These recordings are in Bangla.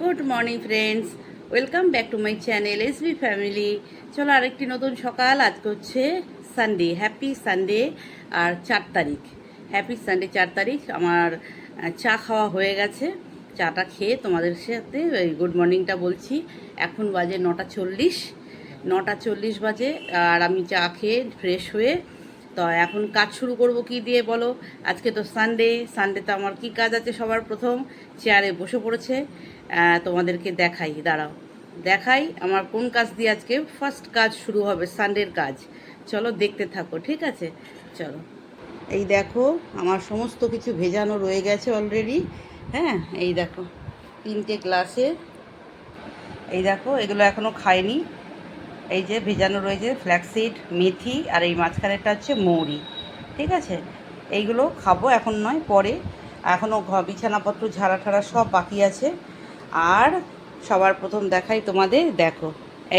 Good morning friends welcome back to my channel S B family চলো আরেকটি নতুন সকাল। আজকে হচ্ছে সানডে হ্যাপি সানডে আর চার তারিখ। হ্যাপি সানডে চার তারিখ। আমার চা খাওয়া হয়ে গেছে। চাটা খেয়ে তোমাদের সাথে গুড মর্নিংটা বলছি। এখন বাজে নটা চল্লিশ। নটা চল্লিশ বাজে আর আমি চা খেয়ে ফ্রেশ হয়ে তো এখন কাজ শুরু করব কি দিয়ে বলো? আজকে তো সানডে সানডেতে আমার কি কাজ আছে সবার প্রথম? চেয়ারে বসে পড়েছে। তোমাদেরকে দেখাই, দাঁড়াও। দেখাই আমার কোন কাজ দিয়ে আজকে ফার্স্ট কাজ শুরু হবে সানডের কাজ। চলো দেখতে থাকো, ঠিক আছে? চলো। এই দেখো, আমার সমস্ত কিছু ভেজানো রয়ে গেছে অলরেডি হ্যাঁ এই দেখো, তিনটে গ্লাসে এই দেখো, এগুলো এখনও খাইনি। এই যে ভেজানো রয়েছে ফ্ল্যাক্সিড মেথি আর এই মাঝখানেরটা হচ্ছে মৌরি ঠিক আছে? এইগুলো খাব এখন নয় পরে। এখনও বিছানাপত্র ঝাড়া ঠাড়া সব বাকি আছে। আর সবার প্রথম দেখাই তোমাদের দেখো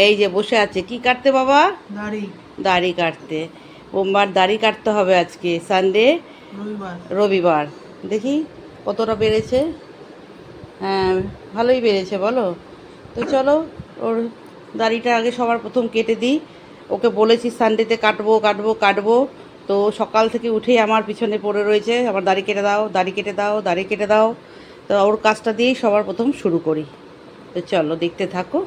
এই যে বসে আছে কি কাটতে বাবা? দাড়ি। দাড়ি কাটতে। সোমবার দাড়ি কাটতে হবে আজকে সানডে রবিবার। দেখি কতটা বেড়েছে। হ্যাঁ ভালোই বেড়েছে বলো। তো চলো ওর দাড়িটা আগে সবার প্রথম কেটে দিই। ওকে বলেছি সানডেতে কাটবো কাটবো কাটবো। তো সকাল থেকে উঠেই আমার পিছনে পড়ে রয়েছে। আমার দাড়ি কেটে দাও, দাড়ি কেটে দাও, দাড়ি কেটে দাও। তো ওর কাজটা দিয়েই সবার প্রথম শুরু করি। তো চলো, দেখতে থাকো।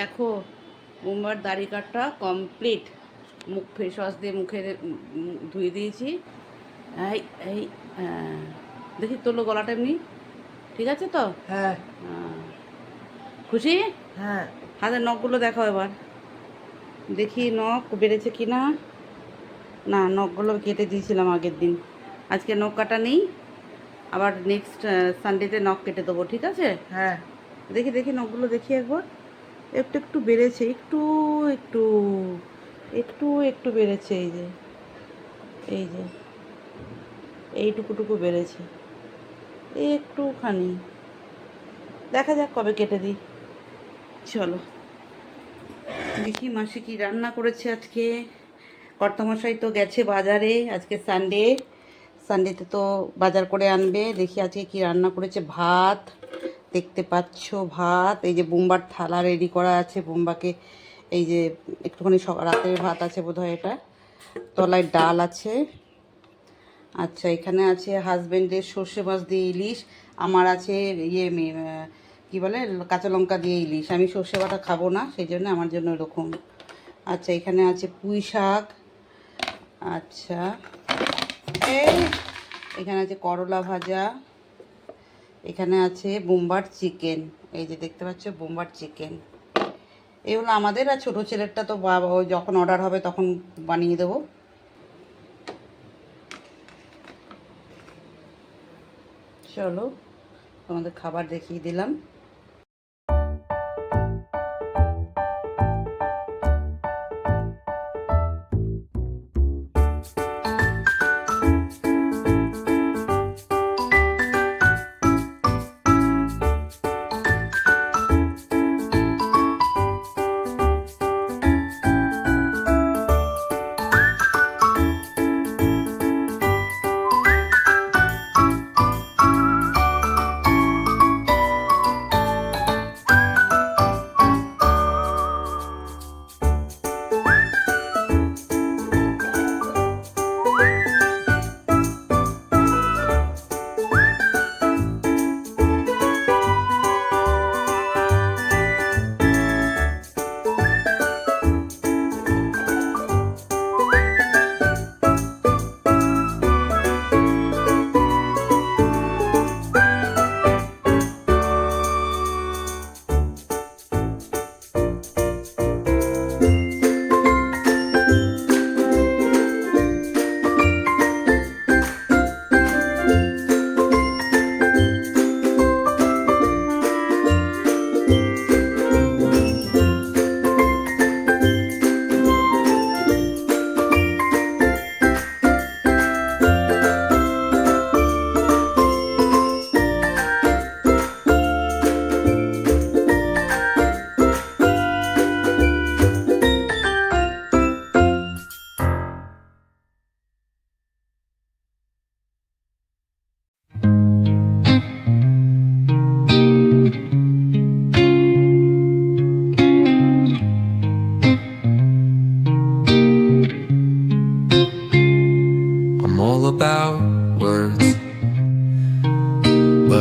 দেখো মুম্বার দাড়ি কাটটা কমপ্লিট মুখ ফেস ওয়াশ দিয়ে মুখে ধুয়ে দিয়েছি। এই এই আহ, দেখি তোলো গলাটা এমনি? ঠিক আছে তো? হ্যাঁ। আহ, খুশি? হ্যাঁ। হাতের নখগুলো দেখো এবার। দেখি নখ বেড়েছে কি না না নখগুলো কেটে দিয়েছিলাম আগের দিন। আজকে নখ কাটা নেই। আবার নেক্সট সানডেতে নখ কেটে দেবো ঠিক আছে? হ্যাঁ। দেখি দেখি নখগুলো দেখি একবার। একটু একটু বেড়েছে, একটু একটু একটু একটু বেড়েছে এই যে এই যে এইটুকুটুকু বেড়েছে, একটুখানি। দেখা যাক কবে কেটে দিই। চলো। দেখি মাসি কি রান্না করেছে আজকে। কর্তামশাই তো গেছে বাজারে আজকে সানডে সানডেতে তো বাজার করে আনবে। দেখি আজকে কি রান্না করেছে। ভাত দেখতে পাচ্ছ ভাত, এই যে বোম্বার থালা রেডি করা আছে, বোম্বাকে এই যে একটুখানি রাতের ভাত আছে বোধহয় এটা, তলায় ডাল আছে। আচ্ছা এখানে আছে হাজবেন্ডের সর্ষে মাছ দিয়ে ইলিশ, আমার আছে ইয়ে কি বলে, কাঁচা লঙ্কা দিয়ে ইলিশ। আমি সর্ষে বাটা খাব না, সেই জন্য আমার জন্য এরকম। আচ্ছা এখানে আছে পুঁই শাক। আচ্ছা এখানে আছে করলা ভাজা। এখানে আছে বোম্বার চিকেন। এই যে দেখতে পাচ্ছ বোম্বার চিকেন। এই হলো আমাদের আর ছোটো ছেলেরটা তো বাবা যখন অর্ডার হবে তখন বানিয়ে দেবো। চলো তোমাদের খাবার দেখিয়ে দিলাম।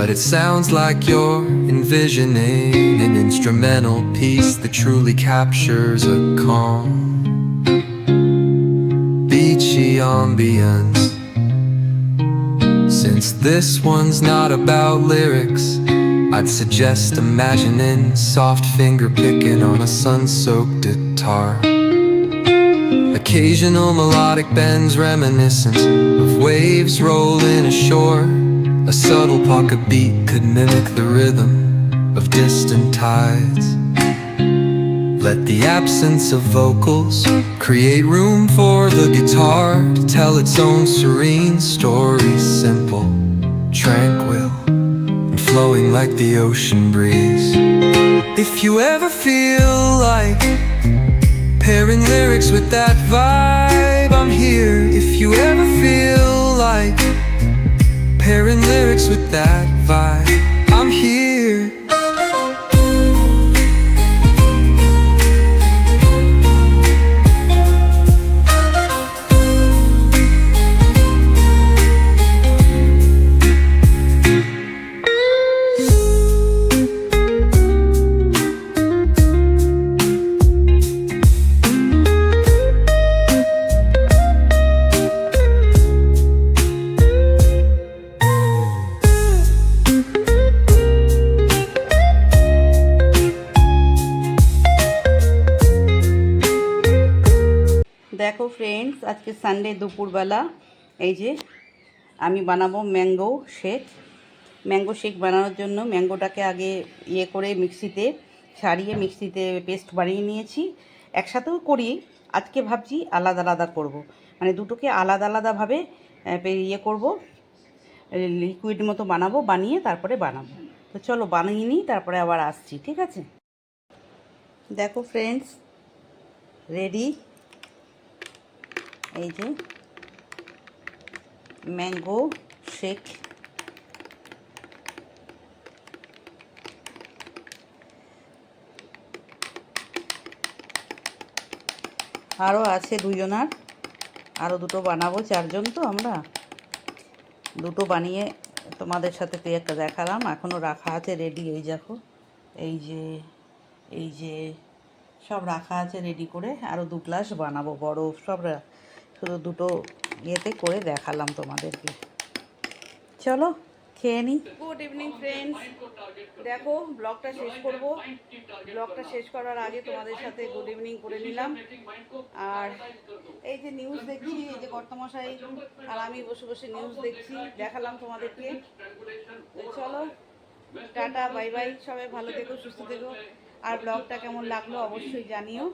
But it sounds like you're envisioning an instrumental piece that truly captures a calm, beachy ambience. Since this one's not about lyrics, I'd suggest imagining soft finger picking on a sun soaked guitar. Occasional melodic bends reminiscent of waves rolling ashore. A subtle pocket beat could mimic the rhythm of distant tides. Let the absence of vocals create room for the guitar to tell its own serene story, simple, tranquil, and flowing like the ocean breeze. If you ever feel like pairing lyrics with that vibe, I'm here. If you ever feel like with that vibe, I'm here. দেখো ফ্রেন্ডস আজকে সানডে দুপুরবেলা, এই যে আমি বানাবো ম্যাঙ্গো শেক ম্যাঙ্গো শেক বানানোর জন্য ম্যাঙ্গোটাকে আগে ইয়ে করে মিক্সিতে ছাড়িয়ে মিক্সিতে পেস্ট বানিয়ে নিয়েছি। একসাথেও করি, আজকে ভাবছি আলাদা আলাদা করব। মানে দুটোকে আলাদা আলাদাভাবে ইয়ে করব লিকুইড মতো বানাবো, বানিয়ে তারপরে বানাবো। তো চলো বানিয়ে নিই, তারপরে আবার আসছি, ঠিক আছে? দেখো ফ্রেন্ডস রেডি এই যে ম্যাঙ্গো শেক আরও আছে দুজনার আরও দুটো বানাবো, চারজন তো আমরা। দুটো বানিয়ে তোমাদের সাথে তো একটা দেখালাম এখনও রাখা আছে রেডি এই দেখো। এই যে এই যে, সব রাখা আছে রেডি করে আরও দু গ্লাস বানাবো বরফ সব শুধু দুটো ইয়েতে করে দেখালাম তোমাদেরকে। চলো, খেয়ে নিই গুড ইভিনিং ফ্রেন্ডস দেখো ব্লগটা শেষ করব। ব্লগটা শেষ করার আগে তোমাদের সাথে গুড ইভিনিং করে নিলাম। আর এই যে নিউজ দেখছি, এই যে কর্তমশাই আর আমি বসে বসে নিউজ দেখছি, দেখালাম তোমাদেরকে। চলো, টাটা বাই বাই সবাই ভালো থেকো, সুস্থ থেকো। আর ব্লগটা কেমন লাগল অবশ্যই জানিও।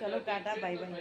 চলো, টাটা বাই বাই